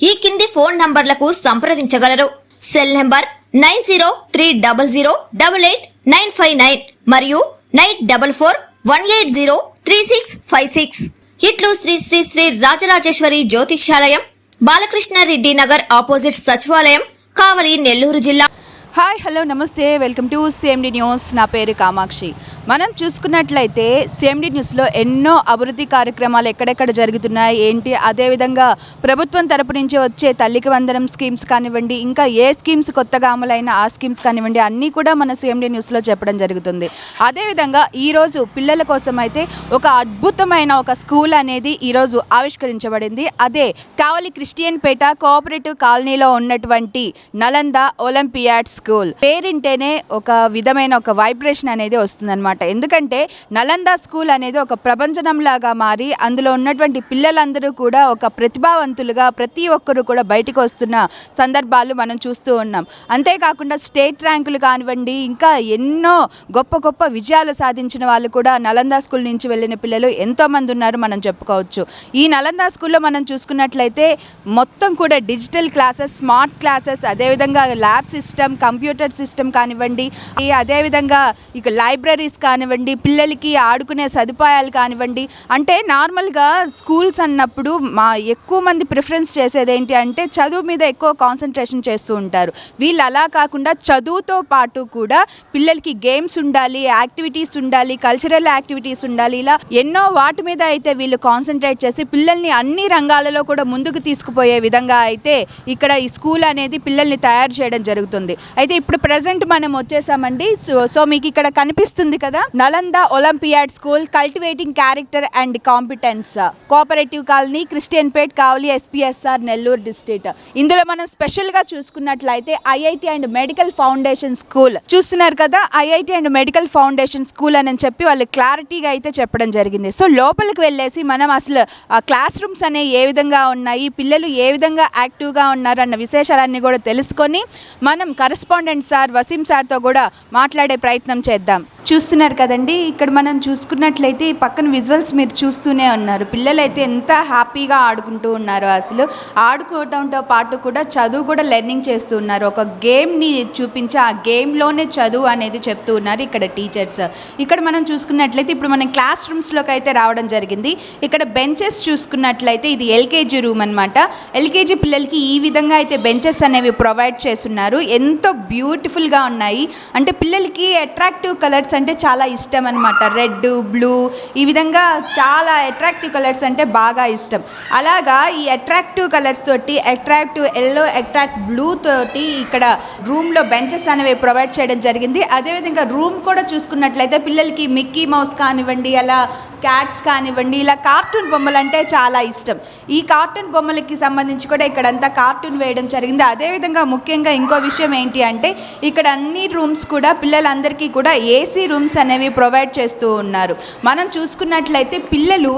ఈ కింది ఫోన్ నంబర్లకు సంప్రదించగలరు. Cell number nine zero three double zero double eight nine five nine మరియు nine double four one eight zero three six five six. ఇట్లు శ్రీ శ్రీ శ్రీ రాజరాజేశ్వరి జ్యోతిష్యాలయం Balakrishna Reddy Nagar opposite సచివాలయం కావలి నెల్లూరు జిల్లా. హాయ్ హలో నమస్తే. Welcome to CMD news. నా పేరు కామాక్షి. మనం చూసుకున్నట్లయితే సిఎండి న్యూస్లో ఎన్నో అభివృద్ధి కార్యక్రమాలు ఎక్కడెక్కడ జరుగుతున్నాయి ఏంటి? అదేవిధంగా ప్రభుత్వం తరపు నుంచి వచ్చే తల్లికి వందనం స్కీమ్స్ కానివ్వండి ఇంకా ఏ స్కీమ్స్ కొత్తగా అమలైన ఆ స్కీమ్స్ కానివ్వండి అన్నీ కూడా మన సిఎండి న్యూస్లో చెప్పడం జరుగుతుంది. అదేవిధంగా ఈరోజు పిల్లల కోసం అయితే ఒక అద్భుతమైన ఒక స్కూల్ అనేది ఈరోజు ఆవిష్కరించబడింది. అదే కావలి క్రిస్టియన్ పేట కోఆపరేటివ్ కాలనీలో ఉన్నటువంటి నలంద ఒలింపియాడ్ స్కూల్. పేరింటేనే ఒక విధమైన ఒక వైబ్రేషన్ అనేది వస్తుందన్నమాట. ఎందుకంటే నలంద స్కూల్ అనేది ఒక ప్రపంచనంలాగా మారి అందులో ఉన్నటువంటి పిల్లలందరూ కూడా ఒక ప్రతిభావంతులుగా ప్రతి ఒక్కరూ కూడా బయటకు వస్తున్న సందర్భాలు మనం చూస్తూ ఉన్నాం. అంతేకాకుండా స్టేట్ ర్యాంకులు కానివ్వండి ఇంకా ఎన్నో గొప్ప గొప్ప విజయాలు సాధించిన వాళ్ళు కూడా నలంద స్కూల్ నుంచి వెళ్ళిన పిల్లలు ఎంతోమంది ఉన్నారు మనం చెప్పుకోవచ్చు. ఈ నలంద స్కూల్లో మనం చూసుకున్నట్లయితే మొత్తం కూడా డిజిటల్ క్లాసెస్ స్మార్ట్ క్లాసెస్ అదేవిధంగా ల్యాబ్ సిస్టమ్ కంప్యూటర్ సిస్టమ్ కానివ్వండి ఈ అదేవిధంగా ఇక లైబ్రరీస్ కానివ్వండి పిల్లలకి ఆడుకునే సదుపాయాలు కానివ్వండి అంటే నార్మల్గా స్కూల్స్ అన్నప్పుడు మా ఎక్కువ మంది ప్రిఫరెన్స్ చేసేది ఏంటి అంటే చదువు మీద ఎక్కువ కాన్సన్ట్రేషన్ చేస్తూ ఉంటారు. వీళ్ళు అలా కాకుండా చదువుతో పాటు కూడా పిల్లలకి గేమ్స్ ఉండాలి యాక్టివిటీస్ ఉండాలి కల్చరల్ యాక్టివిటీస్ ఉండాలి ఇలా ఎన్నో వాటి మీద అయితే వీళ్ళు కాన్సన్ట్రేట్ చేసి పిల్లల్ని అన్ని రంగాలలో కూడా ముందుకు తీసుకుపోయే విధంగా అయితే ఇక్కడ ఈ స్కూల్ అనేది పిల్లల్ని తయారు చేయడం జరుగుతుంది. అయితే ఇప్పుడు ప్రజెంట్ మనం వచ్చేసామండి. సో సో మీకు ఇక్కడ కనిపిస్తుంది కదా Nalanda Olympiad school cultivating character and competence. Cooperative colony Christian Peth Kavali SPSR Nellore district. ఇందులో మనం స్పెషల్గా చూసుకున్నట్లయితే IIT and medical foundation school. చూస్తున్నారు కదా IIT and medical foundation school అని చెప్పి వాళ్ళు క్లారిటీగా అయితే చెప్పడం జరిగింది. సో లోపలికి వెళ్ళేసి మనం అసలు ఆ క్లాస్ రూమ్స్ అనేవి ఏ విధంగా ఉన్నాయి పిల్లలు ఏ విధంగా యాక్టివ్గా ఉన్నారు అన్న విశేషాలన్నీ కూడా తెలుసుకొని మనం కరెస్పాండెంట్ సార్ వసీం సార్తో కూడా మాట్లాడే ప్రయత్నం చేద్దాం. చూస్తున్నారు కదండి. ఇక్కడ మనం చూసుకున్నట్లయితే ఈ పక్కన విజువల్స్ మీరు చూస్తూనే ఉన్నారు. పిల్లలు అయితే ఎంత హ్యాపీగా ఆడుకుంటూ ఉన్నారు అసలు. ఆడుకోవడంతో పాటు కూడా చదువు కూడా లెర్నింగ్ చేస్తూ ఉన్నారు. ఒక గేమ్ని చూపించి ఆ గేమ్లోనే చదువు అనేది చెప్తూ ఉన్నారు ఇక్కడ టీచర్స్. ఇక్కడ మనం చూసుకున్నట్లయితే ఇప్పుడు మనం క్లాస్ రూమ్స్లోకి అయితే రావడం జరిగింది. ఇక్కడ బెంచెస్ చూసుకున్నట్లయితే ఇది ఎల్కేజీ రూమ్ అనమాట ఎల్కేజీ పిల్లలకి ఈ విధంగా అయితే బెంచెస్ అనేవి ప్రొవైడ్ చేస్తున్నారు. ఎంతో బ్యూటిఫుల్గా ఉన్నాయి. అంటే పిల్లలకి అట్రాక్టివ్ కలర్స్ అంటే చాలా ఇష్టం అనమాట రెడ్ బ్లూ ఈ విధంగా చాలా అట్రాక్టివ్ కలర్స్ అంటే బాగా ఇష్టం. అలాగా ఈ అట్రాక్టివ్ కలర్స్ తోటి అట్రాక్టివ్ ఎల్లో అట్రాక్ట్ బ్లూ తోటి ఇక్కడ రూమ్లో బెంచెస్ అనేవి ప్రొవైడ్ చేయడం జరిగింది. అదేవిధంగా రూమ్ కూడా చూసుకున్నట్లయితే పిల్లలకి మిక్కీ మౌస్ కానివ్వండి అలా క్యాట్స్ కానివ్వండి ఇలా కార్టూన్ బొమ్మలు అంటే చాలా ఇష్టం. ఈ కార్టూన్ బొమ్మలకి సంబంధించి కూడా ఇక్కడ అంతా కార్టూన్ వేయడం జరిగింది. అదేవిధంగా ముఖ్యంగా ఇంకో విషయం ఏంటి అంటే ఇక్కడ అన్ని రూమ్స్ కూడా పిల్లలందరికీ కూడా ఏసీ రూమ్స్ అనేవి ప్రొవైడ్ చేస్తూ ఉన్నారు. మనం చూసుకున్నట్లయితే పిల్లలు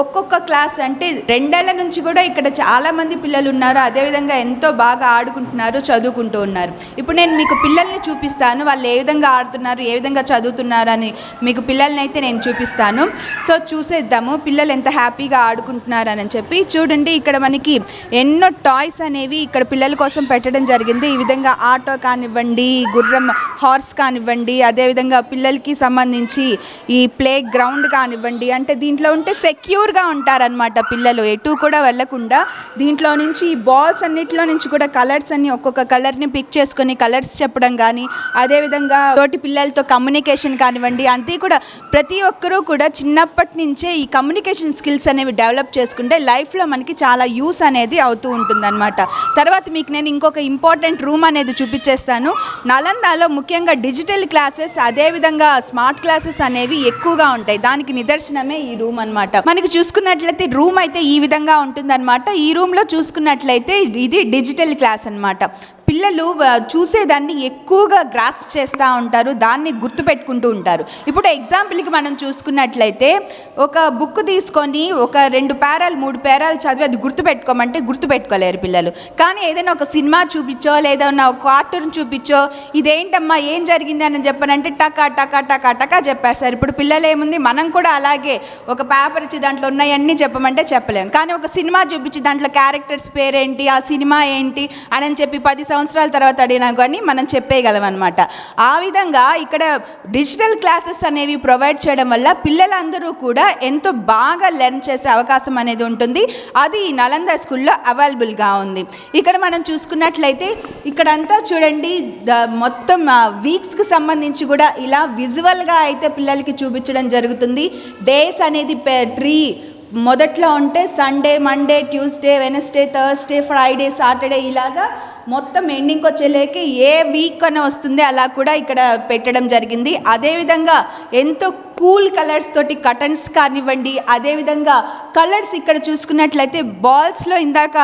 ఒక్కొక్క క్లాస్ అంటే రెండేళ్ళ నుంచి కూడా ఇక్కడ చాలామంది పిల్లలు ఉన్నారు. అదేవిధంగా ఎంతో బాగా ఆడుకుంటున్నారు చదువుకుంటూ ఉన్నారు. ఇప్పుడు నేను మీకు పిల్లల్ని చూపిస్తాను. వాళ్ళు ఏ విధంగా ఆడుతున్నారు ఏ విధంగా చదువుతున్నారు అని మీకు పిల్లల్ని అయితే నేను చూపిస్తాను. సో చూసేద్దాము. పిల్లలు ఎంత హ్యాపీగా ఆడుకుంటున్నారు అని చెప్పి. చూడండి ఇక్కడ మనకి ఎన్నో టాయ్స్ అనేవి ఇక్కడ పిల్లల కోసం పెట్టడం జరిగింది. ఈ విధంగా ఆటో కానివ్వండి గుర్రం హార్స్ కానివ్వండి అదేవిధంగా పిల్లలకి సంబంధించి ఈ ప్లే గ్రౌండ్ కానివ్వండి అంటే దీంట్లో ఉంటే సెక్యూర్ సెక్యూర్గా ఉంటారనమాట పిల్లలు. ఎటు కూడా వెళ్ళకుండా దీంట్లో నుంచి ఈ బాల్స్ అన్నిటిలో నుంచి కూడా కలర్స్ అన్ని ఒక్కొక్క కలర్ని పిక్ చేసుకొని కలర్స్ చెప్పడం కానీ అదేవిధంగా తోటి పిల్లలతో కమ్యూనికేషన్ కానివ్వండి అంతే కూడా ప్రతి ఒక్కరూ కూడా చిన్నప్పటి నుంచే ఈ కమ్యూనికేషన్ స్కిల్స్ అనేవి డెవలప్ చేసుకుంటే లైఫ్లో మనకి చాలా యూస్ అనేది అవుతూ ఉంటుందన్నమాట. తర్వాత మీకు నేను ఇంకొక ఇంపార్టెంట్ రూమ్ అనేది చూపించేస్తాను. నలందాలో ముఖ్యంగా డిజిటల్ క్లాసెస్ అదేవిధంగా స్మార్ట్ క్లాసెస్ అనేవి ఎక్కువగా ఉంటాయి. దానికి నిదర్శనమే ఈ రూమ్ అన్నమాట. మనకి చూసుకున్నట్లయితే రూమ్ అయితే ఈ విధంగా ఉంటుందన్నమాట. ఈ రూమ్లో చూసుకున్నట్లయితే ఇది డిజిటల్ క్లాస్ అన్నమాట. పిల్లలు చూసేదాన్ని ఎక్కువగా గ్రాస్ప్ చేస్తూ ఉంటారు దాన్ని గుర్తుపెట్టుకుంటూ ఉంటారు. ఇప్పుడు ఎగ్జాంపుల్కి మనం చూసుకున్నట్లయితే ఒక బుక్ తీసుకొని ఒక రెండు పేరాలు మూడు పేరాలు చదివి అది గుర్తుపెట్టుకోమంటే గుర్తుపెట్టుకోలేరు పిల్లలు. కానీ ఏదైనా ఒక సినిమా చూపించో లేదన్నా ఒక కార్టూన్ చూపించో ఇదేంటమ్మా ఏం జరిగింది అని చెప్పనంటే టకా టకా టకా టకా చెప్పేస్తారు. ఇప్పుడు పిల్లలు ఏముంది మనం కూడా అలాగే ఒక పేపర్ ఇచ్చి దాంట్లో ఉన్నాయన్నీ చెప్పమంటే చెప్పలేము కానీ ఒక సినిమా చూపించి దాంట్లో క్యారెక్టర్స్ పేరేంటి ఆ సినిమా ఏంటి అని చెప్పి పది సంవత్సరాలు సంవత్సరాల తర్వాత అడిగినా కానీ మనం చెప్పేయగలం అనమాట ఆ విధంగా ఇక్కడ డిజిటల్ క్లాసెస్ అనేవి ప్రొవైడ్ చేయడం వల్ల పిల్లలందరూ కూడా ఎంతో బాగా లెర్న్ చేసే అవకాశం అనేది ఉంటుంది. అది ఈ నలంద స్కూల్లో అవైలబుల్గా ఉంది. ఇక్కడ మనం చూసుకున్నట్లయితే ఇక్కడంతా చూడండి ద- మొత్తం వీక్స్కి సంబంధించి కూడా ఇలా విజువల్గా అయితే పిల్లలకి చూపించడం జరుగుతుంది. డేస్ అనేది ట్రీ మొదట్లో ఉంటే Sunday Monday Tuesday Wednesday Thursday Friday Saturday ఇలాగా మొత్తం ఎండింగ్కి వచ్చేలేకి ఏ వీక్ అని వస్తుంది అలా కూడా ఇక్కడ పెట్టడం జరిగింది. అదేవిధంగా ఎంతో కూల్ కలర్స్ తోటి కటన్స్ కానివ్వండి అదేవిధంగా కలర్స్ ఇక్కడ చూసుకున్నట్లయితే బాల్స్లో ఇందాక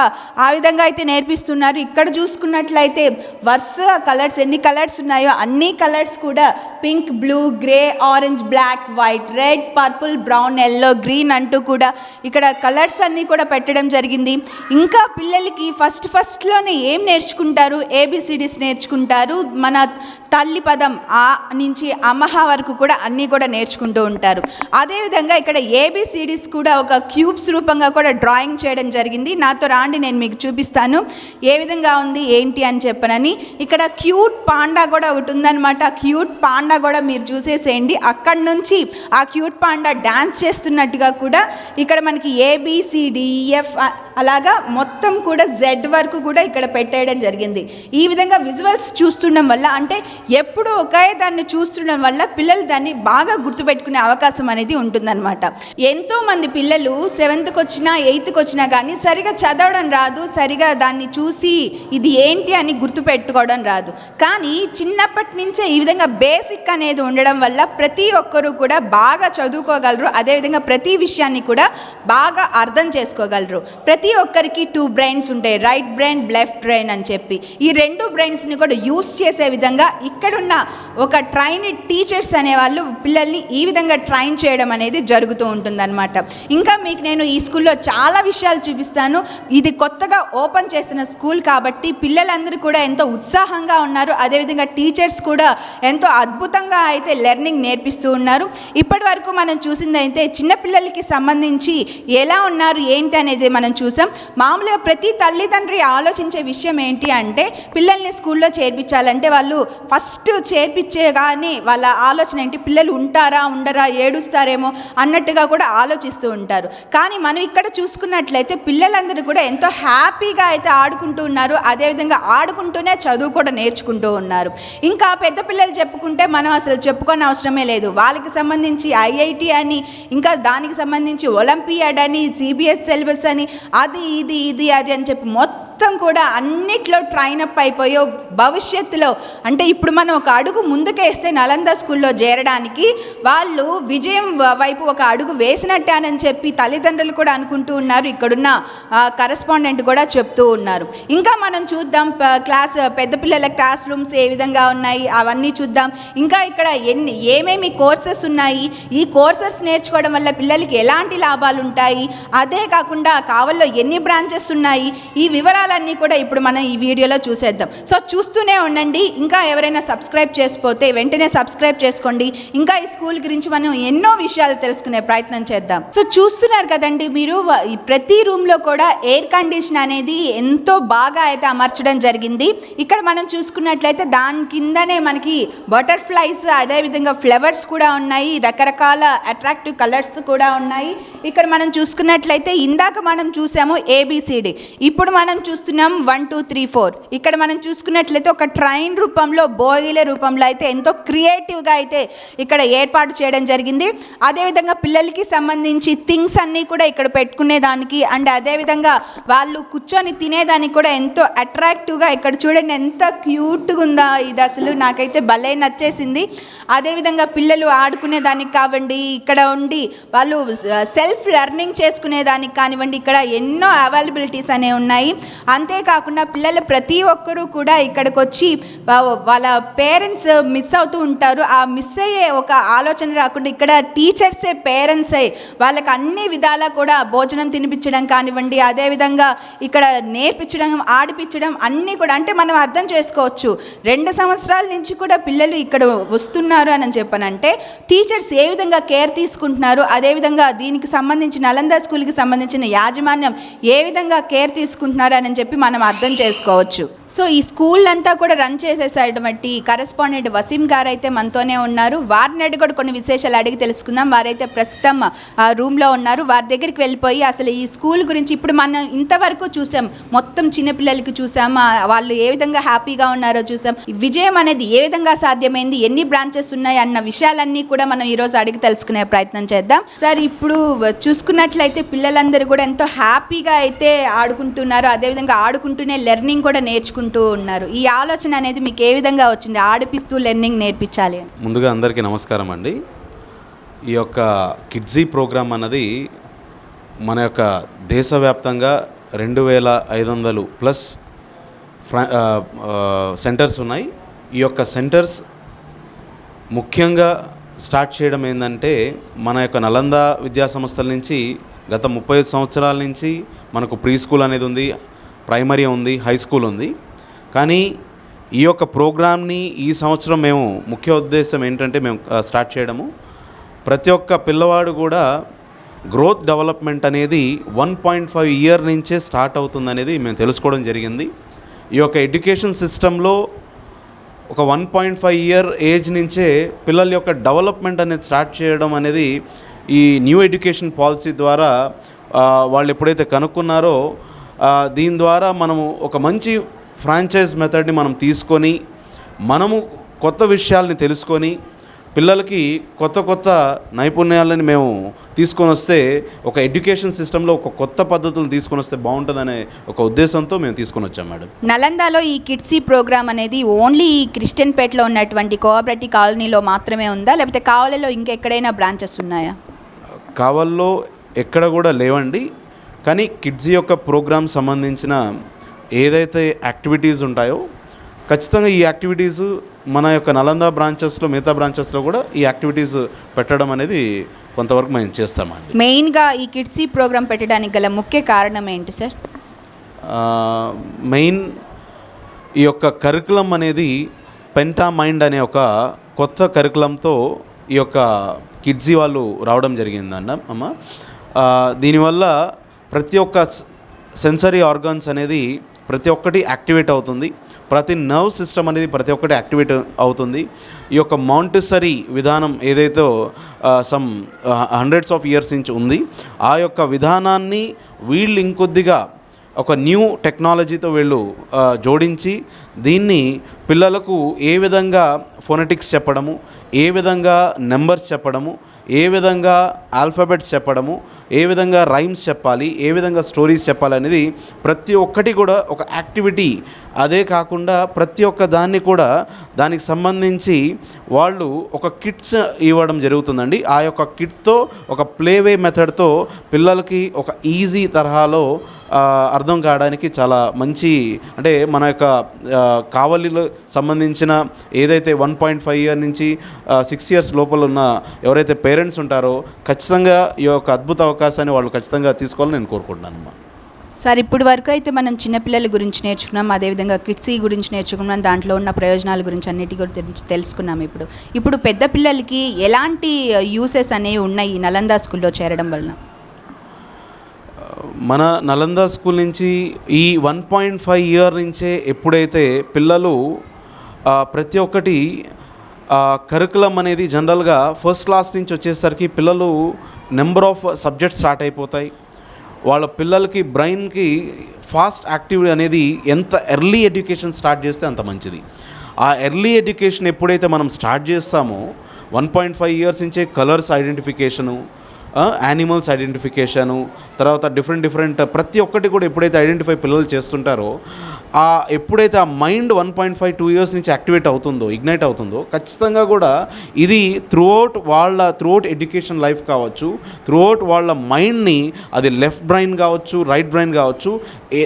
ఆ విధంగా అయితే నేర్పిస్తున్నారు. ఇక్కడ చూసుకున్నట్లయితే వరుసగా కలర్స్ ఎన్ని కలర్స్ ఉన్నాయో అన్ని కలర్స్ కూడా pink blue grey orange black white red purple brown yellow green అంటూ కూడా ఇక్కడ కలర్స్ అన్నీ కూడా పెట్టడం జరిగింది. ఇంకా పిల్లలకి ఫస్ట్ ఫస్ట్లోనే ఏం నేర్చుకుంటారు? ఏబిసిడీస్ నేర్చుకుంటారు. మన తల్లి పదం ఆ నుంచి అమహ వరకు కూడా అన్నీ కూడా నేర్చుకుంటూ ఉంటారు. అదేవిధంగా ఇక్కడ ఏబిసిడీస్ కూడా ఒక క్యూబ్స్ రూపంగా కూడా డ్రాయింగ్ చేయడం జరిగింది. నాతో రాండి నేను మీకు చూపిస్తాను. ఏ విధంగా ఉంది ఏంటి అని చెప్పనని. ఇక్కడ క్యూట్ పాండా కూడా ఒకటి ఉందన్నమాట. ఆ క్యూట్ పాండా కూడా మీరు చూసేసేయండి. అక్కడి నుంచి ఆ క్యూట్ పాండా డ్యాన్స్ చేస్తున్నట్టుగా కూడా ఇక్కడ మనకి ఏబిసిడిఎఫ్ అలాగా మొత్తం కూడా జెడ్ వరకు కూడా ఇక్కడ పెట్టేయడం జరిగింది. ఈ విధంగా విజువల్స్ చూస్తుండడం వల్ల అంటే ఎప్పుడు ఒకే దాన్ని చూస్తుండడం వల్ల పిల్లలు దాన్ని బాగా గుర్తుపెట్టుకునే అవకాశం అనేది ఉంటుందన్నమాట. ఎంతోమంది పిల్లలు సెవెంత్కి వచ్చినా ఎయిత్కి వచ్చినా కానీ సరిగా చదవడం రాదు సరిగా దాన్ని చూసి ఇది ఏంటి అని గుర్తుపెట్టుకోవడం రాదు. కానీ చిన్నప్పటి నుంచే ఈ విధంగా బేసిక్ అనేది ఉండడం వల్ల ప్రతి ఒక్కరూ కూడా బాగా చదువుకోగలరు. అదేవిధంగా ప్రతి విషయాన్ని కూడా బాగా అర్థం చేసుకోగలరు. ప్రతి ఒక్కరికి టూ బ్రెయిన్స్ ఉంటాయి రైట్ బ్రెయిన్ లెఫ్ట్ బ్రెయిన్ అని చెప్పి. ఈ రెండు బ్రెయిన్స్ని కూడా యూస్ చేసే విధంగా ఇక్కడున్న ఒక ట్రైనిడ్ టీచర్స్ అనేవాళ్ళు పిల్లల్ని ఈ ఈ విధంగా ట్రైన్ చేయడం అనేది జరుగుతూ ఉంటుందన్నమాట. ఇంకా మీకు నేను ఈ స్కూల్లో చాలా విషయాలు చూపిస్తాను. ఇది కొత్తగా ఓపెన్ చేసిన స్కూల్ కాబట్టి పిల్లలందరూ కూడా ఎంతో ఉత్సాహంగా ఉన్నారు. అదేవిధంగా టీచర్స్ కూడా ఎంతో అద్భుతంగా అయితే లెర్నింగ్ నేర్పిస్తూ ఉన్నారు. ఇప్పటి వరకు మనం చూసిందైతే చిన్నపిల్లలకి సంబంధించి ఎలా ఉన్నారు ఏంటి అనేది మనం చూసాం. మామూలుగా ప్రతి తల్లిదండ్రి ఆలోచించే విషయం ఏంటి అంటే పిల్లల్ని స్కూల్లో చేర్పించాలంటే వాళ్ళు ఫస్ట్ చేర్పించేగానే వాళ్ళ ఆలోచన ఏంటి? పిల్లలు ఉంటారా ఉండరా ఏడుస్తారేమో అన్నట్టుగా కూడా ఆలోచిస్తూ ఉంటారు. కానీ మనం ఇక్కడ చూసుకున్నట్లయితే పిల్లలందరూ కూడా ఎంతో హ్యాపీగా అయితే ఆడుకుంటూ ఉన్నారు. అదేవిధంగా ఆడుకుంటూనే చదువు కూడా నేర్చుకుంటూ ఉన్నారు. ఇంకా పెద్ద పిల్లలు చెప్పుకుంటే మనం అసలు చెప్పుకోని అవసరమే లేదు. వాళ్ళకి సంబంధించి ఐఐటి అని ఇంకా దానికి సంబంధించి ఒలింపియాడ్ అని సిబిఎస్ సిలబస్ అని అది ఇది ఇది అది అని చెప్పి మొత్తం మొత్తం కూడా అన్నిట్లో ట్రైన్ అప్ అయిపోయో భవిష్యత్తులో. అంటే ఇప్పుడు మనం ఒక అడుగు ముందుకేస్తే నలంద స్కూల్లో చేరడానికి వాళ్ళు విజయం వైపు ఒక అడుగు వేసినట్టానని చెప్పి తల్లిదండ్రులు కూడా అనుకుంటూ ఉన్నారు. ఇక్కడున్న కరెస్పాండెంట్ కూడా చెప్తూ ఉన్నారు. ఇంకా మనం చూద్దాం క్లాస్ పెద్ద పిల్లల క్లాస్ రూమ్స్ ఏ విధంగా ఉన్నాయి అవన్నీ చూద్దాం. ఇంకా ఇక్కడ ఎన్ని ఏమేమి కోర్సెస్ ఉన్నాయి ఈ కోర్సెస్ నేర్చుకోవడం వల్ల పిల్లలకి ఎలాంటి లాభాలు ఉంటాయి అదే కాకుండా కావల్లో ఎన్ని బ్రాంచెస్ ఉన్నాయి ఈ వివరాలన్నీ కూడా ఇప్పుడు మనం ఈ వీడియోలో చూసేద్దాం. సో చూస్తూనే ఉండండి. ఇంకా ఎవరైనా సబ్స్క్రైబ్ చేసిపోతే వెంటనే సబ్స్క్రైబ్ చేసుకోండి. ఇంకా ఈ స్కూల్ గురించి మనం ఎన్నో విషయాలు తెలుసుకునే ప్రయత్నం చేద్దాం. సో చూస్తున్నారు కదండి మీరు ప్రతి రూమ్లో కూడా ఎయిర్ కండిషన్ అనేది ఎంతో బాగా అయితే అమర్చడం జరిగింది. ఇక్కడ మనం చూసుకున్నట్లయితే దాని కిందనే మనకి బటర్ఫ్లైస్ అదేవిధంగా ఫ్లవర్స్ కూడా ఉన్నాయి. రకరకాల అట్రాక్టివ్ కలర్స్ కూడా ఉన్నాయి. ఇక్కడ మనం చూసుకున్నట్లయితే ఇందాక మనం చూసాము ఏబిసిడి ఇప్పుడు మనం చూసు చూస్తున్నాం వన్ టూ త్రీ ఫోర్ ఇక్కడ మనం చూసుకున్నట్లయితే ఒక ట్రైన్ రూపంలో బోగిల రూపంలో అయితే ఎంతో క్రియేటివ్గా అయితే ఇక్కడ ఏర్పాటు చేయడం జరిగింది. అదేవిధంగా పిల్లలకి సంబంధించి థింగ్స్ అన్నీ కూడా ఇక్కడ పెట్టుకునేదానికి అండ్ అదేవిధంగా వాళ్ళు కూర్చొని తినేదానికి కూడా ఎంతో అట్రాక్టివ్గా ఇక్కడ చూడండి ఎంత క్యూట్గా ఉందా ఇది అసలు. నాకైతే భలే నచ్చేసింది. అదేవిధంగా పిల్లలు ఆడుకునే దానికి కావండి ఇక్కడ ఉండి వాళ్ళు సెల్ఫ్ లెర్నింగ్ చేసుకునే దానికి కానివ్వండి ఇక్కడ ఎన్నో అవైలబిలిటీస్ అనేవి ఉన్నాయి. అంతేకాకుండా పిల్లలు ప్రతి ఒక్కరూ కూడా ఇక్కడికి వచ్చి వాళ్ళ పేరెంట్స్ మిస్ అవుతూ ఉంటారు. ఆ మిస్ అయ్యే ఒక ఆలోచన రాకుండా ఇక్కడ టీచర్సే పేరెంట్సే వాళ్ళకి అన్ని విధాలా కూడా భోజనం తినిపించడం కానివ్వండి అదేవిధంగా ఇక్కడ నేర్పించడం ఆడిపించడం అన్నీ కూడా అంటే మనం అర్థం చేసుకోవచ్చు. రెండు సంవత్సరాల నుంచి కూడా పిల్లలు ఇక్కడ వస్తున్నారు అని చెప్పనంటే టీచర్స్ ఏ విధంగా కేర్ తీసుకుంటున్నారు అదేవిధంగా దీనికి సంబంధించి నలంద స్కూల్కి సంబంధించిన యాజమాన్యం ఏ విధంగా కేర్ తీసుకుంటున్నారు అని చెప్పి మనం అర్థం చేసుకోవచ్చు. సో ఈ స్కూల్ అంతా కూడా రన్ చేసేసేటువంటి కరెస్పాండెంట్ వసీం గారు అయితే మనతోనే ఉన్నారు. వారిని అడిగి కూడా కొన్ని విశేషాలు అడిగి తెలుసుకుందాం. వారైతే ప్రస్తుతం రూమ్లో ఉన్నారు. వారి దగ్గరికి వెళ్ళిపోయి అసలు ఈ స్కూల్ గురించి ఇప్పుడు మనం ఇంతవరకు చూసాం. మొత్తం చిన్నపిల్లలకి చూసాం. వాళ్ళు ఏ విధంగా హ్యాపీగా ఉన్నారో చూసాం. విజయం అనేది ఏ విధంగా సాధ్యమైంది? ఎన్ని బ్రాంచెస్ ఉన్నాయి? అన్న విషయాలన్నీ కూడా మనం ఈరోజు అడిగి తెలుసుకునే ప్రయత్నం చేద్దాం. సార్ ఇప్పుడు చూసుకున్నట్లయితే పిల్లలందరూ కూడా ఎంతో హ్యాపీగా అయితే ఆడుకుంటున్నారు. అదేవిధంగా ఆడుకుంటూనే లెర్నింగ్ కూడా నేర్చుకుంటూ ఉన్నారు. ఈ ఆలోచన అనేది మీకు ఏ విధంగా వచ్చింది? ఆడిపిస్తూ లెర్నింగ్ నేర్పించాలి అని. ముందుగా అందరికీ నమస్కారం అండి. ఈ యొక్క కిడ్జీ ప్రోగ్రామ్ అన్నది మన యొక్క దేశవ్యాప్తంగా రెండు వేల ఐదు వందలు ప్లస్ సెంటర్స్ ఉన్నాయి. ఈ యొక్క సెంటర్స్ ముఖ్యంగా స్టార్ట్ చేయడం ఏంటంటే మన యొక్క నలంద విద్యా సంస్థల నుంచి గత ముప్పై ఐదు సంవత్సరాల నుంచి మనకు ప్రీ స్కూల్ అనేది ఉంది. ప్రైమరీ ఉంది హై స్కూల్ ఉంది. కానీ ఈ యొక్క ప్రోగ్రామ్ని ఈ సంవత్సరం మేము ముఖ్య ఉద్దేశం ఏంటంటే మేము స్టార్ట్ చేయడము. ప్రతి ఒక్క పిల్లవాడు కూడా గ్రోత్ డెవలప్మెంట్ అనేది వన్ పాయింట్ ఫైవ్ ఇయర్ నుంచే స్టార్ట్ అవుతుంది అనేది మేము తెలుసుకోవడం జరిగింది. ఈ యొక్క ఎడ్యుకేషన్ సిస్టంలో ఒక one point five year age నుంచే పిల్లల యొక్క డెవలప్మెంట్ అనేది స్టార్ట్ చేయడం అనేది ఈ న్యూ ఎడ్యుకేషన్ పాలసీ ద్వారా వాళ్ళు ఎప్పుడైతే కనుక్కున్నారో దీని ద్వారా మనము ఒక మంచి ఫ్రాంచైజ్ మెథడ్ని మనం తీసుకొని మనము కొత్త విషయాల్ని తెలుసుకొని పిల్లలకి కొత్త కొత్త నైపుణ్యాలని మేము తీసుకొని వస్తే ఒక ఎడ్యుకేషన్ సిస్టంలో ఒక కొత్త పద్ధతులు తీసుకొని వస్తే బాగుంటుందనే ఒక ఉద్దేశంతో మేము తీసుకొని వచ్చాం మేడం. నలందాలో ఈ కిడ్సీ ప్రోగ్రామ్ అనేది ఓన్లీ ఈ క్రిస్టియన్పేటలో ఉన్నటువంటి కోఆపరేటివ్ కాలనీలో మాత్రమే ఉందా? లేకపోతే కావలిలో ఇంకెక్కడైనా బ్రాంచెస్ ఉన్నాయా? కావల్లో ఎక్కడ కూడా లేవండి. కానీ కిడ్స్ యొక్క ప్రోగ్రామ్ సంబంధించిన ఏదైతే యాక్టివిటీస్ ఉంటాయో ఖచ్చితంగా ఈ యాక్టివిటీస్ మన యొక్క నలంద బ్రాంచెస్లో మిగతా బ్రాంచెస్లో కూడా ఈ యాక్టివిటీస్ పెట్టడం అనేది కొంతవరకు మేము చేస్తామండి. మెయిన్గా ఈ కిడ్సీ ప్రోగ్రామ్ పెట్టడానికి గల ముఖ్య కారణం ఏంటి సార్? మెయిన్ ఈ యొక్క కరికులం అనేది పెంటా మైండ్ అనే ఒక కొత్త కరికులంతో ఈ యొక్క కిడ్జీ వాళ్ళు రావడం జరిగిందన్న అమ్మ. దీనివల్ల ప్రతి ఒక్క సెన్సరీ ఆర్గాన్స్ అనేది ప్రతి ఒక్కటి యాక్టివేట్ అవుతుంది. ప్రతి నర్వ్ సిస్టమ్ అనేది ప్రతి ఒక్కటి యాక్టివేట్ అవుతుంది. ఈ యొక్క మాంటిసరీ విధానం ఏదైతే సమ్ హండ్రెడ్స్ ఆఫ్ ఇయర్స్ నుంచి ఉంది ఆ యొక్క విధానాన్ని వీళ్ళు ఇంకొద్దిగా ఒక న్యూ టెక్నాలజీతో వీళ్ళు జోడించి దీన్ని పిల్లలకు ఏ విధంగా ఫోనెటిక్స్ చెప్పడము ఏ విధంగా నెంబర్స్ చెప్పడము ఏ విధంగా ఆల్ఫాబెట్స్ చెప్పడము ఏ విధంగా రైమ్స్ చెప్పాలి ఏ విధంగా స్టోరీస్ చెప్పాలి అనేది ప్రతి ఒక్కటి కూడా ఒక యాక్టివిటీ అదే కాకుండా ప్రతి ఒక్క దాన్ని కూడా దానికి సంబంధించి వాళ్ళు ఒక కిట్స్ ఇవ్వడం జరుగుతుందండి. ఆ యొక్క కిట్తో ఒక ప్లేవే మెథడ్తో పిల్లలకి ఒక ఈజీ తరహాలో అర్థం కావడానికి చాలా మంచి అంటే మన యొక్క ఆ, కావలిలో సంబంధించిన ఏదైతే వన్ పాయింట్ ఫైవ్ ఇయర్ నుంచి సిక్స్ ఇయర్స్ లోపల ఉన్న ఎవరైతే పేరెంట్స్ ఉంటారో ఖచ్చితంగా ఈ యొక్క అద్భుత అవకాశాన్ని వాళ్ళు ఖచ్చితంగా తీసుకోవాలని నేను కోరుకుంటున్నాను అమ్మా. సార్ ఇప్పుడు వరకు అయితే మనం చిన్నపిల్లల గురించి నేర్చుకున్నాం అదేవిధంగా కిడ్సీ గురించి నేర్చుకున్నాం దాంట్లో ఉన్న ప్రయోజనాల గురించి అన్నిటి గురించి తెలుసుకున్నాం ఇప్పుడు. ఇప్పుడు పెద్ద పిల్లలకి ఎలాంటి యూసెస్ అనేవి ఉన్నాయి ఈ నలంద స్కూల్లో చేరడం వలన? మన నలంద స్కూల్ నుంచి ఈ వన్ పాయింట్ ఫైవ్ ఇయర్ నుంచే ఎప్పుడైతే పిల్లలు ప్రతి ఒక్కటి కరికులం అనేది జనరల్గా ఫస్ట్ క్లాస్ నుంచి వచ్చేసరికి పిల్లలు నెంబర్ ఆఫ్ సబ్జెక్ట్స్ స్టార్ట్ అయిపోతాయి. వాళ్ళ పిల్లలకి బ్రెయిన్కి ఫాస్ట్ యాక్టివ్ అనేది ఎంత ఎర్లీ ఎడ్యుకేషన్ స్టార్ట్ చేస్తే అంత మంచిది. ఆ ఎర్లీ ఎడ్యుకేషన్ ఎప్పుడైతే మనం స్టార్ట్ చేస్తామో వన్ పాయింట్ ఫైవ్ ఇయర్స్ నుంచే కలర్స్ ఐడెంటిఫికేషను యానిమల్స్ ఐడెంటిఫికేషను తర్వాత డిఫరెంట్ డిఫరెంట్ ప్రతి ఒక్కటి కూడా ఎప్పుడైతే ఐడెంటిఫై పిల్లలు చేస్తుంటారో ఆ ఎప్పుడైతే ఆ mind one point five two years నుంచి యాక్టివేట్ అవుతుందో ఇగ్నైట్ అవుతుందో ఖచ్చితంగా కూడా ఇది త్రూఅవుట్ వాళ్ళ త్రూఅవుట్ ఎడ్యుకేషన్ లైఫ్ కావచ్చు త్రూఅవుట్ వాళ్ళ మైండ్ని అది లెఫ్ట్ బ్రెయిన్ కావచ్చు రైట్ బ్రెయిన్ కావచ్చు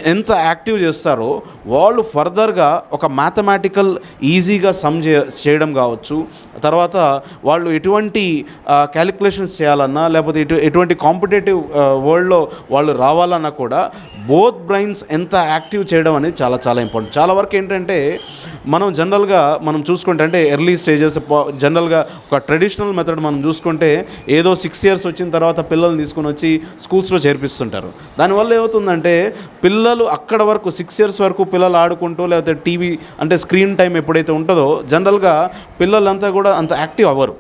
ఎంత యాక్టివ్ చేస్తారో వాళ్ళు ఫర్దర్గా ఒక మ్యాథమెటికల్ ఈజీగా సమ్ చే- చేయడం కావచ్చు. తర్వాత వాళ్ళు ఎటువంటి క్యాలిక్యులేషన్స్ చేయాలన్నా లేకపోతే ఎటు ఎటువంటి కాంపిటేటివ్ వరల్డ్లో వాళ్ళు రావాలన్నా కూడా బోత్ బ్రెయిన్స్ ఎంత యాక్టివ్ చేయడం అనేది చాలా చాలా ఇంపార్టెంట్ చాలా వరకు ఏంటంటే మనం జనరల్గా మనం చూసుకుంటే అంటే ఎర్లీ స్టేజెస్ జనరల్గా ఒక ట్రెడిషనల్ మెథడ్ మనం చూసుకుంటే ఏదో సిక్స్ ఇయర్స్ వచ్చిన తర్వాత పిల్లల్ని తీసుకొని వచ్చి స్కూల్స్లో చేర్పిస్తుంటారు. దానివల్ల ఏమవుతుందంటే పిల్లలు అక్కడ వరకు సిక్స్ ఇయర్స్ వరకు పిల్లలు ఆడుకుంటూ లేకపోతే టీవీ అంటే స్క్రీన్ టైం ఎప్పుడైతే ఉంటుందో జనరల్గా పిల్లలంతా కూడా అంత యాక్టివ్ అవ్వరు.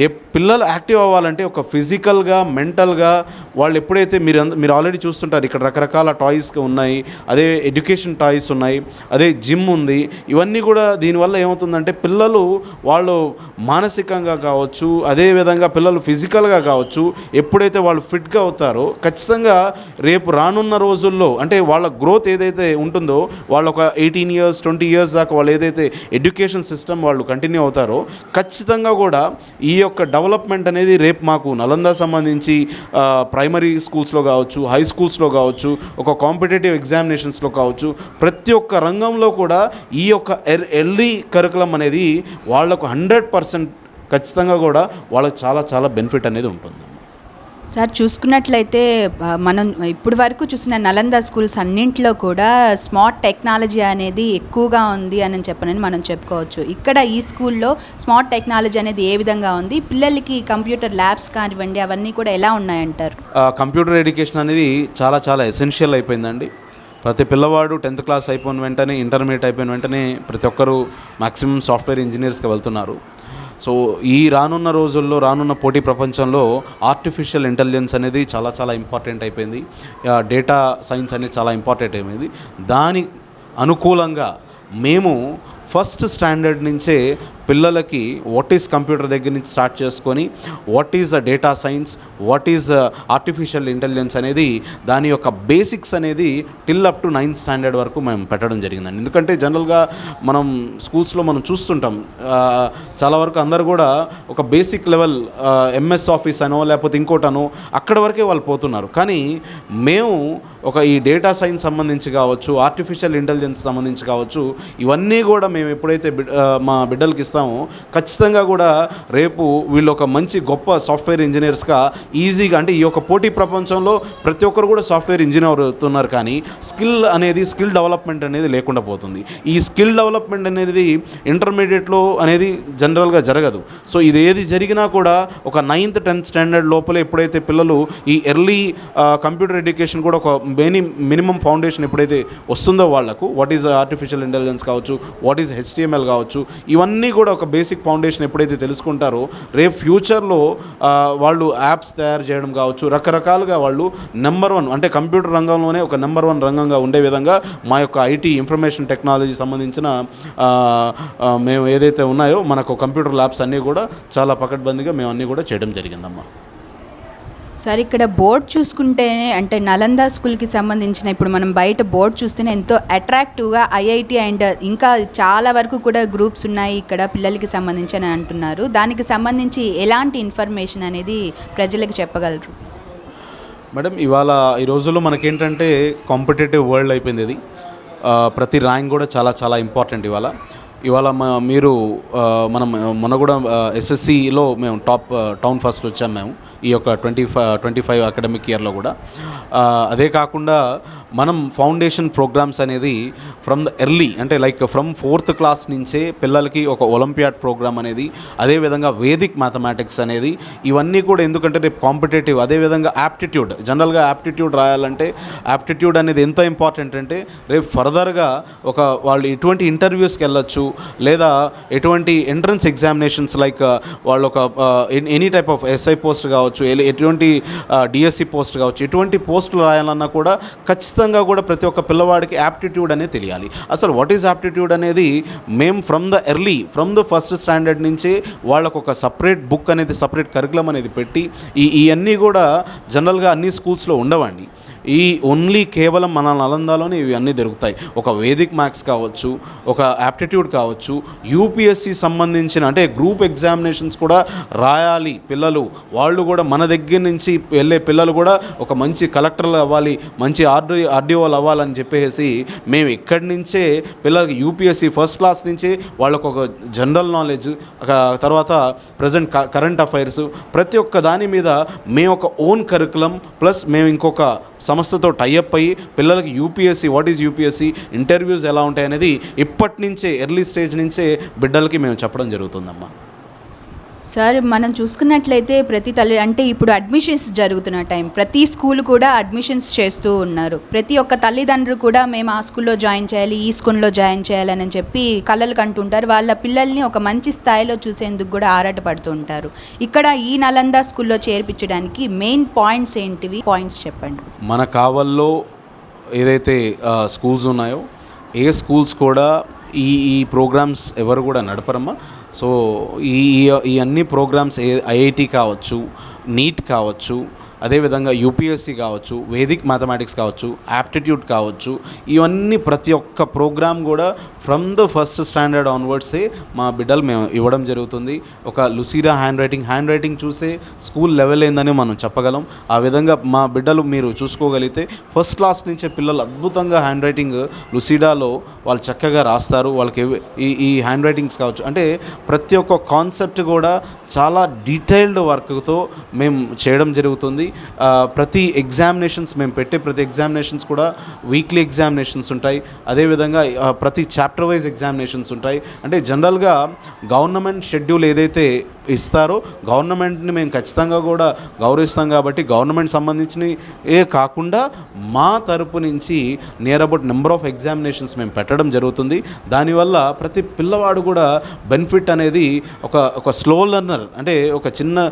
ఏ పిల్లలు యాక్టివ్ అవ్వాలంటే ఒక ఫిజికల్గా మెంటల్గా వాళ్ళు ఎప్పుడైతే మీరు మీరు ఆల్రెడీ చూస్తుంటారు ఇక్కడ రకరకాల టాయ్స్ ఉన్నాయి అదే ఎడ్యుకేషన్ టాయ్స్ ఉన్నాయి అదే జిమ్ ఉంది ఇవన్నీ కూడా దీనివల్ల ఏమవుతుందంటే పిల్లలు వాళ్ళు మానసికంగా కావచ్చు అదే విధంగా పిల్లలు ఫిజికల్గా కావచ్చు ఎప్పుడైతే వాళ్ళు ఫిట్గా అవుతారో ఖచ్చితంగా రేపు రానున్న రోజుల్లో అంటే వాళ్ళ గ్రోత్ ఏదైతే ఉంటుందో వాళ్ళు ఒక ఎయిటీన్ ఇయర్స్ ట్వంటీ ఇయర్స్ దాకా వాళ్ళు ఏదైతే ఎడ్యుకేషన్ సిస్టమ్ వాళ్ళు కంటిన్యూ అవుతారో ఖచ్చితంగా కూడా ఈ యొక్క డెవలప్మెంట్ అనేది రేపు మాకు నలంద సంబంధించి ప్రైమరీ స్కూల్స్లో కావచ్చు హై స్కూల్స్లో కావచ్చు ఒక కాంపిటేటివ్ ఎగ్జామినేషన్స్లో కావచ్చు ప్రతి ఒక్క రంగంలో కూడా ఈ యొక్క ఎర్ ఎర్లీ కరికులం అనేది వాళ్ళకు హండ్రెడ్ పర్సెంట్ ఖచ్చితంగా కూడా వాళ్ళకి చాలా చాలా బెనిఫిట్ అనేది ఉంటుంది. సార్ చూసుకున్నట్లయితే మనం ఇప్పుడు వరకు చూసిన నలంద స్కూల్స్ అన్నింటిలో కూడా స్మార్ట్ టెక్నాలజీ అనేది ఎక్కువగా ఉంది అని చెప్పనని మనం చెప్పుకోవచ్చు. ఇక్కడ ఈ స్కూల్లో స్మార్ట్ టెక్నాలజీ అనేది ఏ విధంగా ఉంది? పిల్లలకి కంప్యూటర్ ల్యాబ్స్ కానివ్వండి అవన్నీ కూడా ఎలా ఉన్నాయంటారు? కంప్యూటర్ ఎడ్యుకేషన్ అనేది చాలా చాలా ఎసెన్షియల్ అయిపోయిందండి. ప్రతి పిల్లవాడు టెన్త్ క్లాస్ అయిపోయిన వెంటనే ఇంటర్మీడియట్ అయిపోయిన వెంటనే ప్రతి ఒక్కరూ మాక్సిమం సాఫ్ట్వేర్ ఇంజనీర్స్కి వెళ్తున్నారు. సో ఈ రానున్న రోజుల్లో రానున్న పోటీ ప్రపంచంలో ఆర్టిఫిషియల్ ఇంటెలిజెన్స్ అనేది చాలా చాలా ఇంపార్టెంట్ అయిపోయింది. డేటా సైన్స్ అనేది చాలా ఇంపార్టెంట్ అయిపోయింది. దాని అనుకూలంగా మేము ఫస్ట్ స్టాండర్డ్ నుంచే పిల్లలకి వాట్ ఈస్ కంప్యూటర్ దగ్గర నుంచి స్టార్ట్ చేసుకొని what is the data science what is artificial intelligence అనేది దాని యొక్క బేసిక్స్ అనేది till up to ninth standard వరకు మేము పెట్టడం జరిగిందండి. ఎందుకంటే జనరల్గా మనం స్కూల్స్లో మనం చూస్తుంటాం చాలా వరకు అందరు కూడా ఒక బేసిక్ లెవెల్ ఎంఎస్ ఆఫీస్ అనో లేకపోతే ఇంకోటనో అక్కడ వరకే వాళ్ళు పోతున్నారు. కానీ మేము ఒక ఈ డేటా సైన్స్ సంబంధించి కావచ్చు ఆర్టిఫిషియల్ ఇంటెలిజెన్స్ సంబంధించి కావచ్చు ఇవన్నీ కూడా మేము ఎప్పుడైతే మా బిడ్డలకి ఇస్తాం చేస్తాము. ఖచ్చితంగా కూడా రేపు వీళ్ళు ఒక మంచి గొప్ప సాఫ్ట్వేర్ ఇంజనీర్స్గా ఈజీగా అంటే ఈ యొక్క పోటీ ప్రపంచంలో ప్రతి ఒక్కరు కూడా సాఫ్ట్వేర్ ఇంజనీర్ అవుతున్నారు కానీ స్కిల్ అనేది స్కిల్ డెవలప్మెంట్ అనేది లేకుండా పోతుంది. ఈ స్కిల్ డెవలప్మెంట్ అనేది ఇంటర్మీడియట్లో అనేది జనరల్గా జరగదు. సో ఇది ఏది జరిగినా కూడా ఒక నైన్త్ టెన్త్ స్టాండర్డ్ లోపల ఎప్పుడైతే పిల్లలు ఈ ఎర్లీ కంప్యూటర్ ఎడ్యుకేషన్ కూడా ఒక మెనీ మినిమం ఫౌండేషన్ ఎప్పుడైతే వస్తుందో వాళ్ళకు వాట్ ఈజ్ ఆర్టిఫిషియల్ ఇంటెలిజెన్స్ కావచ్చు వాట్ ఈజ్ హెచ్టిఎంఎల్ కావచ్చు ఇవన్నీ కూడా ఒక బేసిక్ ఫౌండేషన్ ఎప్పుడైతే తెలుసుకుంటారో రేపు ఫ్యూచర్లో వాళ్ళు యాప్స్ తయారు చేయడం కావచ్చు రకరకాలుగా వాళ్ళు నెంబర్ వన్ అంటే కంప్యూటర్ రంగంలోనే ఒక నెంబర్ వన్ రంగంగా ఉండే విధంగా మా యొక్క ఐటీ ఇన్ఫర్మేషన్ టెక్నాలజీ సంబంధించిన మేము ఏదైతే ఉన్నాయో మనకు కంప్యూటర్ ల్యాబ్స్ అన్నీ కూడా చాలా పకడ్బందీగా మేము అన్నీ కూడా చేయడం జరిగిందమ్మా. సార్ ఇక్కడ బోర్డ్ చూసుకుంటేనే అంటే నలంద స్కూల్కి సంబంధించిన ఇప్పుడు మనం బయట బోర్డ్ చూస్తేనే ఎంతో అట్రాక్టివ్గా ఐఐటి అండ్ ఇంకా చాలా వరకు కూడా గ్రూప్స్ ఉన్నాయి ఇక్కడ పిల్లలకి సంబంధించి అని అంటున్నారు. దానికి సంబంధించి ఎలాంటి ఇన్ఫర్మేషన్ అనేది ప్రజలకు చెప్పగలరు? మేడం ఇవాళ ఈ రోజుల్లో మనకేంటంటే కాంపిటేటివ్ వరల్డ్ అయిపోయింది ప్రతి ర్యాంక్ కూడా చాలా చాలా ఇంపార్టెంట్ ఇవాళ. ఇవాళ మీరు మనం మొన్న కూడా ఎస్ఎస్సిలో మేము టాప్ టౌన్ ఫస్ట్ వచ్చాం మేము ఈ యొక్క twenty five twenty five academic ఇయర్లో కూడా. అదే కాకుండా మనం ఫౌండేషన్ ప్రోగ్రామ్స్ అనేది ఫ్రమ్ ద ఎర్లీ అంటే లైక్ ఫ్రమ్ ఫోర్త్ క్లాస్ నుంచే పిల్లలకి ఒక ఒలింపియాడ్ ప్రోగ్రామ్ అనేది అదేవిధంగా వేదిక్ మ్యాథమెటిక్స్ అనేది ఇవన్నీ కూడా ఎందుకంటే రేపు కాంపిటేటివ్ అదేవిధంగా యాప్టిట్యూడ్ జనరల్గా యాప్టిట్యూడ్ రాయాలంటే యాప్టిట్యూడ్ అనేది ఎంత ఇంపార్టెంట్ అంటే రేపు ఫర్దర్గా ఒక వాళ్ళు ఎటువంటి ఇంటర్వ్యూస్కి వెళ్ళొచ్చు లేదా ఎటువంటి ఎంట్రన్స్ ఎగ్జామినేషన్స్ లైక్ uh, వాళ్ళు ఒక uh, any type of SI post కావచ్చు ఎటువంటి uh, డిఎస్సి పోస్ట్ కావచ్చు ఎటువంటి పోస్టులు రాయాలన్నా కూడా ఖచ్చితంగా కూడా ప్రతి ఒక్క పిల్లవాడికి యాప్టిట్యూడ్ అనేది తెలియాలి. అసలు వాట్ ఈజ్ యాప్టిట్యూడ్ అనేది మేము from the early from the first standard నుంచే వాళ్ళకు ఒక సపరేట్ బుక్ అనేది సపరేట్ కరికులం అనేది పెట్టి ఈ ఇవన్నీ కూడా జనరల్గా అన్ని స్కూల్స్లో ఉండవండి. ఈ ఓన్లీ కేవలం మన నలందాలోనే ఇవి అన్నీ దొరుకుతాయి. ఒక వేదిక్ మ్యాథ్స్ కావచ్చు ఒక యాప్టిట్యూడ్ కావచ్చు యూపీఎస్సి సంబంధించిన అంటే గ్రూప్ ఎగ్జామినేషన్స్ కూడా రాయాలి పిల్లలు. వాళ్ళు కూడా మన దగ్గర నుంచి వెళ్ళే పిల్లలు కూడా ఒక మంచి కలెక్టర్లు అవ్వాలి మంచి ఆర్డి ఆర్డీఓలు అవ్వాలని చెప్పేసి మేము ఇక్కడి నుంచే పిల్లలకి యూపీఎస్సి ఫస్ట్ క్లాస్ నుంచే వాళ్ళకు ఒక జనరల్ నాలెడ్జ్ తర్వాత ప్రజెంట్ కరెంట్ అఫైర్స్ ప్రతి ఒక్క దాని మీద మేము ఒక ఓన్ కరికులం ప్లస్ మేము ఇంకొక సంస్థతో టైఅప్ అయ్యి పిల్లలకి UPSC what is UPSC interviews ఎలా ఉంటాయి అనేది ఇప్పటి నుంచే ఎర్లీ స్టేజ్ నుంచే బిడ్డలకి మేము చెప్పడం జరుగుతుందమ్మా. సార్ మనం చూసుకున్నట్లయితే ప్రతి తల్లి అంటే ఇప్పుడు అడ్మిషన్స్ జరుగుతున్న టైం ప్రతి స్కూల్ కూడా అడ్మిషన్స్ చేస్తూ ఉన్నారు. ప్రతి ఒక్క తల్లిదండ్రులు కూడా మేము ఆ స్కూల్లో జాయిన్ చేయాలి ఈ స్కూల్లో జాయిన్ చేయాలని చెప్పి కళలు కంటుంటారు. వాళ్ళ పిల్లల్ని ఒక మంచి స్థాయిలో చూసేందుకు కూడా ఆరాటపడుతుంటారు ఇక్కడ ఈ నలంద స్కూల్లో చేర్పించడానికి మెయిన్ పాయింట్స్ ఏంటివి? పాయింట్స్ చెప్పండి. మన కావల్లో ఏదైతే స్కూల్స్ ఉన్నాయో ఏ స్కూల్స్ కూడా ఈ ఈ ప్రోగ్రామ్స్ ఎవరు కూడా నడపరమ్మా. సో ఈ ఈ- అన్ని ప్రోగ్రామ్స్ ఏ ఐఐటి కావచ్చు నీట్ కావచ్చు అదేవిధంగా యూపీఎస్సీ కావచ్చు వేదిక్ మ్యాథమెటిక్స్ కావచ్చు యాప్టిట్యూడ్ కావచ్చు ఇవన్నీ ప్రతి ఒక్క ప్రోగ్రామ్ కూడా ఫ్రమ్ ద ఫస్ట్ స్టాండర్డ్ ఆన్వర్డ్సే మా బిడ్డలు మేము ఇవ్వడం జరుగుతుంది. ఒక లుసీరా హ్యాండ్ రైటింగ్ హ్యాండ్ రైటింగ్ చూసే స్కూల్ లెవెల్ ఏందని మనం చెప్పగలం. ఆ విధంగా మా బిడ్డలు మీరు చూసుకోగలిగితే ఫస్ట్ క్లాస్ నుంచే పిల్లలు అద్భుతంగా హ్యాండ్ రైటింగ్ లుసీడాలో వాళ్ళు చక్కగా రాస్తారు. వాళ్ళకి ఈ ఈ హ్యాండ్ రైటింగ్స్ కావచ్చు. అంటే ప్రతి ఒక్క కాన్సెప్ట్ కూడా చాలా డీటెయిల్డ్ వర్క్తో మేము చేయడం జరుగుతుంది. ప్రతి ఎగ్జామినేషన్స్ మేము పెట్టే ప్రతి ఎగ్జామినేషన్స్ కూడా వీక్లీ ఎగ్జామినేషన్స్ ఉంటాయి. అదేవిధంగా ప్రతి చాప్టర్ వైజ్ ఎగ్జామినేషన్స్ ఉంటాయి. అంటే జనరల్గా గవర్నమెంట్ షెడ్యూల్ ఏదైతే ఇస్తారో గవర్నమెంట్ని మేము ఖచ్చితంగా కూడా గౌరవిస్తాం కాబట్టి గవర్నమెంట్ సంబంధించినవి ఏ కాకుండా మా తరపు నుంచి near about number of examinations మేము పెట్టడం జరుగుతుంది. దానివల్ల ప్రతి పిల్లవాడు కూడా బెనిఫిట్ అనేది ఒక ఒక స్లో లెర్నర్ అంటే ఒక చిన్న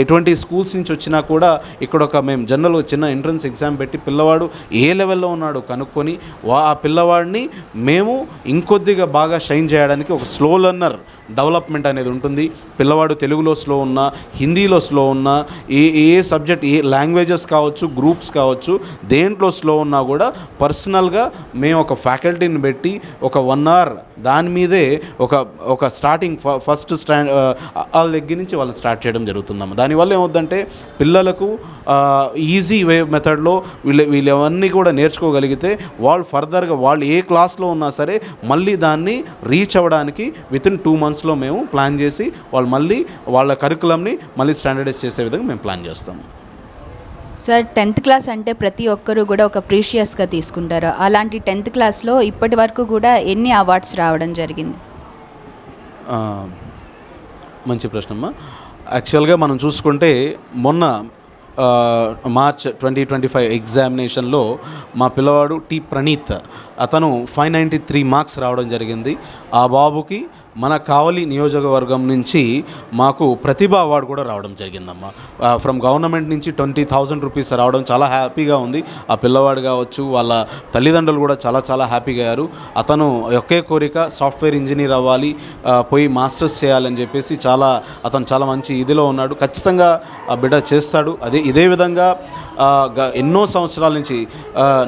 ఎటువంటి స్కూల్స్ నుంచి వచ్చినా కూడా ఇక్కడ ఒక మేము జనరల్ చిన్న ఎంట్రన్స్ ఎగ్జామ్ పెట్టి పిల్లవాడు ఏ లెవెల్లో ఉన్నాడు కనుక్కొని వా ఆ పిల్లవాడిని మేము ఇంకొద్దిగా బాగా షైన్ చేయడానికి ఒక స్లో లెర్నర్ డెవలప్మెంట్ అనేది ఉంటుంది. పిల్లవాడు తెలుగులో స్లో ఉన్నా హిందీలో స్లో ఉన్నా ఏ ఏ సబ్జెక్ట్ ఏ లాంగ్వేజెస్ కావచ్చు గ్రూప్స్ కావచ్చు దేంట్లో స్లో ఉన్నా కూడా పర్సనల్గా మేము ఒక ఫ్యాకల్టీని పెట్టి ఒక వన్ అవర్ దాని మీదే ఒక ఒక స్టార్టింగ్ ఫస్ట్ స్టాండ్ వాళ్ళ దగ్గర నుంచి వాళ్ళు స్టార్ట్ చేయడం జరుగుతుందమ్మ. దానివల్ల ఏమవుద్దంటే పిల్లలకు ఈజీ వే మెథడ్లో వీళ్ళు వీళ్ళు అవన్నీ కూడా నేర్చుకోగలిగితే వాళ్ళు ఫర్దర్గా వాళ్ళు ఏ క్లాస్లో ఉన్నా సరే మళ్ళీ దాన్ని రీచ్ అవ్వడానికి విత్ ఇన్ టూ మంత్స్లో మేము ప్లాన్ చేసి వాళ్ళు మళ్ళీ వాళ్ళ కరికులంని మళ్ళీ స్టాండర్డైజ్ చేసే విధంగా మేము ప్లాన్ చేస్తాము. సార్ టెన్త్ క్లాస్ అంటే ప్రతి ఒక్కరూ కూడా ఒక ప్రీషియస్గా తీసుకుంటారు. అలాంటి టెన్త్ క్లాస్లో ఇప్పటి వరకు కూడా ఎన్ని అవార్డ్స్ రావడం జరిగింది? మంచి ప్రశ్నమ్మా. యాక్చువల్గా మనం చూసుకుంటే మొన్న మార్చ్ ట్వంటీ ట్వంటీ ఫైవ్ ఎగ్జామినేషన్లో మా పిల్లవాడు టి ప్రణీత్ అతను ఫైవ్ నైంటీ త్రీ మార్క్స్ రావడం జరిగింది. ఆ బాబుకి మన కావలి నియోజకవర్గం నుంచి మాకు ప్రతిభ అవార్డు కూడా రావడం జరిగిందమ్మా. ఫ్రమ్ గవర్నమెంట్ నుంచి ట్వంటీ థౌజండ్ రూపీస్ రావడం చాలా హ్యాపీగా ఉంది. ఆ పిల్లవాడు కావచ్చు వాళ్ళ తల్లిదండ్రులు కూడా చాలా చాలా హ్యాపీగా అయ్యారు. అతను ఒకే కోరిక సాఫ్ట్వేర్ ఇంజనీర్ అవ్వాలి పోయి మాస్టర్స్ చేయాలని చెప్పేసి చాలా అతను చాలా మంచి ఇదిలో ఉన్నాడు. ఖచ్చితంగా ఆ బిడ్డ చేస్తాడు. అదే ఇదే విధంగా ఎన్నో సంవత్సరాల నుంచి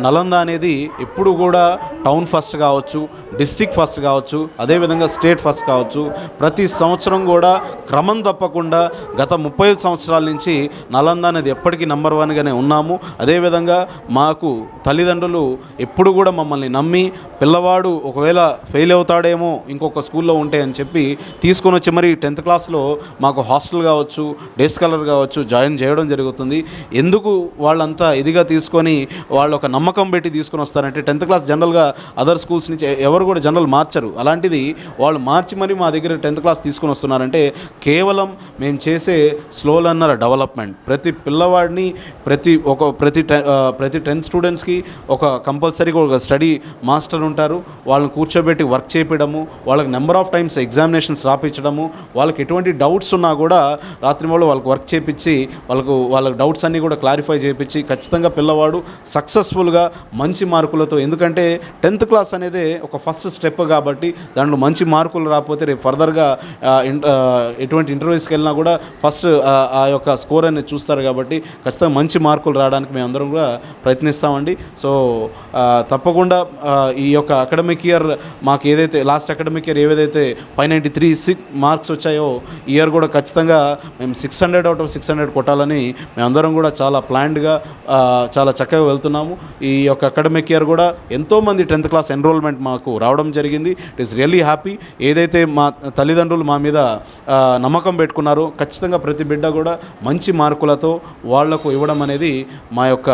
నలంద అనేది ఎప్పుడు కూడా టౌన్ ఫస్ట్ కావచ్చు డిస్టిక్ ఫస్ట్ కావచ్చు అదేవిధంగా స్టేట్ ఫస్ట్ కావచ్చు. ప్రతి సంవత్సరం కూడా క్రమం తప్పకుండా గత ముప్పై ఐదు సంవత్సరాల నుంచి నలంద అనేది ఎప్పటికీ నెంబర్ వన్గానే ఉన్నాము. అదేవిధంగా మాకు తల్లిదండ్రులు ఎప్పుడు కూడా మమ్మల్ని నమ్మి పిల్లవాడు ఒకవేళ ఫెయిల్ అవుతాడేమో ఇంకొక స్కూల్లో ఉంటే అని చెప్పి తీసుకొని వచ్చి మరి టెన్త్ క్లాస్లో మాకు హాస్టల్ కావచ్చు డే స్కాలర్ కావచ్చు జాయిన్ చేయడం జరుగుతుంది. ఎందుకు వాళ్ళంతా ఇదిగా తీసుకొని వాళ్ళు ఒక నమ్మకం పెట్టి తీసుకొని వస్తారంటే టెన్త్ క్లాస్ జనరల్గా అదర్ స్కూల్స్ నుంచి ఎవరు కూడా జనరల్ మార్చరు. అలాంటిది వాళ్ళు మార్చి మరీ మరి మా దగ్గర టెన్త్ క్లాస్ తీసుకొని వస్తున్నారంటే కేవలం మేము చేసే స్లో లర్నర్ డెవలప్మెంట్. ప్రతి పిల్లవాడిని ప్రతి ఒక ప్రతి టె- ప్రతి టెన్త్ స్టూడెంట్స్కి ఒక కంపల్సరీగా ఒక స్టడీ మాస్టర్ ఉంటారు. వాళ్ళని కూర్చోబెట్టి వర్క్ చేపించడము వాళ్ళకి నెంబర్ ఆఫ్ టైమ్స్ ఎగ్జామినేషన్స్ రాపించడము వాళ్ళకి ఎటువంటి డౌట్స్ ఉన్నా కూడా రాత్రి వాళ్ళు వాళ్ళకి వర్క్ చేపించి వాళ్ళకు వాళ్ళకి డౌట్స్ అన్నీ కూడా క్లారిఫై చేపించి ఖచ్చితంగా పిల్లవాడు సక్సెస్ఫుల్గా మంచి మార్కులతో ఎందుకంటే టెన్త్ క్లాస్ అనేది ఒక ఫస్ట్ స్టెప్ కాబట్టి దాంట్లో మంచి మార్కులు రాకపోతే రేపు ఫర్దర్గా ఎటువంటి ఇంటర్వ్యూస్కి వెళ్ళినా కూడా ఫస్ట్ ఆ యొక్క స్కోర్ అనేది చూస్తారు కాబట్టి ఖచ్చితంగా మంచి మార్కులు రావడానికి మేము అందరం కూడా ప్రయత్నిస్తామండి. సో తప్పకుండా ఈ యొక్క అకాడమిక్ ఇయర్ మాకు ఏదైతే లాస్ట్ అకాడమిక్ ఇయర్ ఏదైతే five ninety three six marks వచ్చాయో ఈ ఇయర్ కూడా ఖచ్చితంగా మేము six hundred out of six hundred కొట్టాలని మేమందరం కూడా చాలా ప్లాన్ ప్లాన్డ్గా చాలా చక్కగా వెళ్తున్నాము. ఈ యొక్క అకాడమిక్ ఇయర్ కూడా ఎంతోమంది టెన్త్ క్లాస్ ఎన్రోల్మెంట్ మాకు రావడం జరిగింది. ఇట్ ఈస్ రియల్లీ హ్యాపీ ఏదైతే మా తల్లిదండ్రులు మా మీద నమ్మకం పెట్టుకున్నారో ఖచ్చితంగా ప్రతి బిడ్డ కూడా మంచి మార్కులతో వాళ్ళకు ఇవ్వడం అనేది మా యొక్క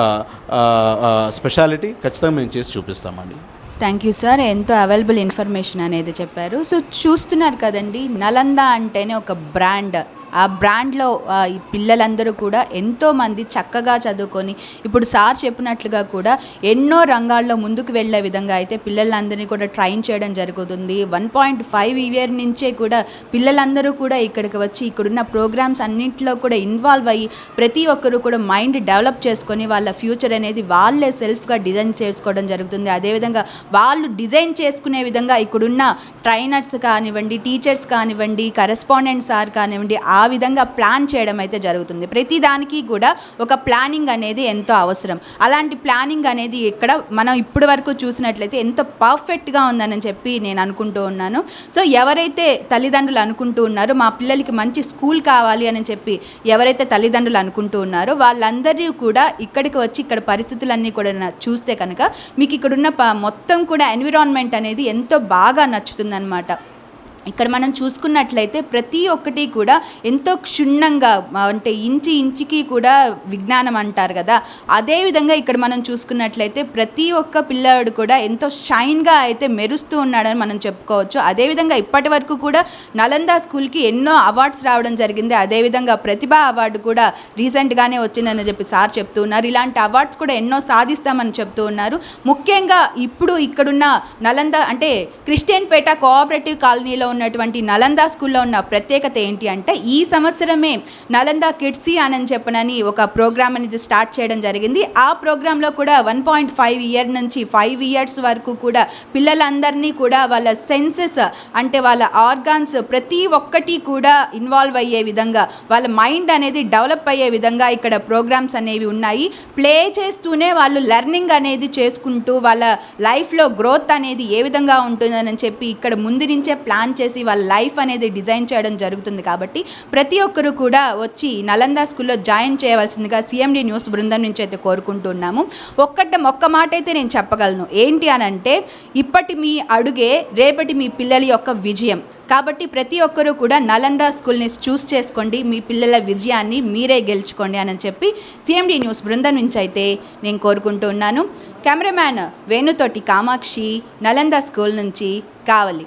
స్పెషాలిటీ ఖచ్చితంగా మేము చేసి చూపిస్తామండి. థ్యాంక్ యూ సార్ ఎంతో అవైలబుల్ ఇన్ఫర్మేషన్ అనేది చెప్పారు. సో చూస్తున్నారు కదండి నలంద అంటేనే ఒక బ్రాండ్ ఆ బ్రాండ్లో ఈ పిల్లలందరూ కూడా ఎంతోమంది చక్కగా చదువుకొని ఇప్పుడు సార్ చెప్పినట్లుగా కూడా ఎన్నో రంగాల్లో ముందుకు వెళ్ళే విధంగా అయితే పిల్లలందరినీ కూడా ట్రైన్ చేయడం జరుగుతుంది. వన్ పాయింట్ ఫైవ్ ఇయర్ నుంచే కూడా పిల్లలందరూ కూడా ఇక్కడికి వచ్చి ఇక్కడున్న ప్రోగ్రామ్స్ అన్నింటిలో కూడా ఇన్వాల్వ్ అయ్యి ప్రతి ఒక్కరూ కూడా మైండ్ డెవలప్ చేసుకొని వాళ్ళ ఫ్యూచర్ అనేది వాళ్ళే సెల్ఫ్గా డిజైన్ చేసుకోవడం జరుగుతుంది. అదేవిధంగా వాళ్ళు డిజైన్ చేసుకునే విధంగా ఇక్కడున్న ట్రైనర్స్ కానివ్వండి టీచర్స్ కానివ్వండి కరెస్పాండెంట్ సార్ కానివ్వండి ఆ ఆ విధంగా ప్లాన్ చేయడం అయితే జరుగుతుంది. ప్రతిదానికి కూడా ఒక ప్లానింగ్ అనేది ఎంతో అవసరం. అలాంటి ప్లానింగ్ అనేది ఇక్కడ మనం ఇప్పటి వరకు చూసినట్లయితే ఎంతో పర్ఫెక్ట్గా ఉందని చెప్పి నేను అనుకుంటూ ఉన్నాను. సో ఎవరైతే తల్లిదండ్రులు అనుకుంటూ ఉన్నారో మా పిల్లలకి మంచి స్కూల్ కావాలి అని చెప్పి ఎవరైతే తల్లిదండ్రులు అనుకుంటూ ఉన్నారో వాళ్ళందరూ కూడా ఇక్కడికి వచ్చి ఇక్కడ పరిస్థితులన్నీ కూడా చూస్తే కనుక మీకు ఇక్కడున్న మొత్తం కూడా ఎన్విరాన్మెంట్ అనేది ఎంతో బాగా నచ్చుతుందన్నమాట. ఇక్కడ మనం చూసుకున్నట్లయితే ప్రతి ఒక్కటి కూడా ఎంతో క్షుణ్ణంగా అంటే ఇంచి ఇంచికి కూడా విజ్ఞానం అంటారు కదా. అదే విధంగా ఇక్కడ మనం చూసుకున్నట్లయితే ప్రతి ఒక్క పిల్లవాడు కూడా ఎంతో షైన్గా అయితే మెరుస్తూ ఉన్నాడని మనం చెప్పుకోవచ్చు. అదేవిధంగా ఇప్పటి వరకు కూడా నలంద స్కూల్కి ఎన్నో అవార్డ్స్ రావడం జరిగింది. అదేవిధంగా ప్రతిభా అవార్డు కూడా రీసెంట్గానే వచ్చిందని చెప్పి సార్ చెప్తూ ఉన్నారు. ఇలాంటి అవార్డ్స్ కూడా ఎన్నో సాధిస్తామని చెప్తూ ఉన్నారు. ముఖ్యంగా ఇప్పుడు ఇక్కడున్న నలంద అంటే క్రిస్టియన్పేట కోఆపరేటివ్ కాలనీలో ఉన్నటువంటి నలంద స్కూల్లో ఉన్న ప్రత్యేకత ఏంటి అంటే ఈ సంవత్సరమే నలంద కిడ్సీ అని చెప్పనని ఒక ప్రోగ్రామ్ అనేది స్టార్ట్ చేయడం జరిగింది. ఆ ప్రోగ్రాంలో కూడా వన్ పాయింట్ ఫైవ్ ఇయర్ నుంచి ఫైవ్ ఇయర్స్ వరకు కూడా పిల్లలందరినీ కూడా వాళ్ళ సెన్సెస్ అంటే వాళ్ళ ఆర్గాన్స్ ప్రతి ఒక్కటి కూడా ఇన్వాల్వ్ అయ్యే విధంగా వాళ్ళ మైండ్ అనేది డెవలప్ అయ్యే విధంగా ఇక్కడ ప్రోగ్రామ్స్ అనేవి ఉన్నాయి. ప్లే చేస్తూనే వాళ్ళు లెర్నింగ్ అనేది చేసుకుంటూ వాళ్ళ లైఫ్లో గ్రోత్ అనేది ఏ విధంగా ఉంటుందని చెప్పి ఇక్కడ ముందు నుంచే ప్లాన్ చేసి వాళ్ళ లైఫ్ అనేది డిజైన్ చేయడం జరుగుతుంది కాబట్టి ప్రతి ఒక్కరు కూడా వచ్చి నలంద స్కూల్లో జాయిన్ చేయవలసిందిగా సిఎండి న్యూస్ బృందం నుంచి అయితే కోరుకుంటున్నాము ఒక్కట ఒక్క మాట అయితే నేను చెప్పగలను. ఏంటి అని అంటే ఇప్పటి మీ అడుగే రేపటి మీ పిల్లల యొక్క విజయం. కాబట్టి ప్రతి ఒక్కరూ కూడా నలంద స్కూల్ని చూస్ చేసుకోండి మీ పిల్లల విజయాన్ని మీరే గెలుచుకోండి అని చెప్పి సిఎండి న్యూస్ బృందం నుంచి అయితే నేను కోరుకుంటూ ఉన్నాను. కెమెరామ్యాన్ వేణుతోటి కామాక్షి నలంద స్కూల్ నుంచి Kavali.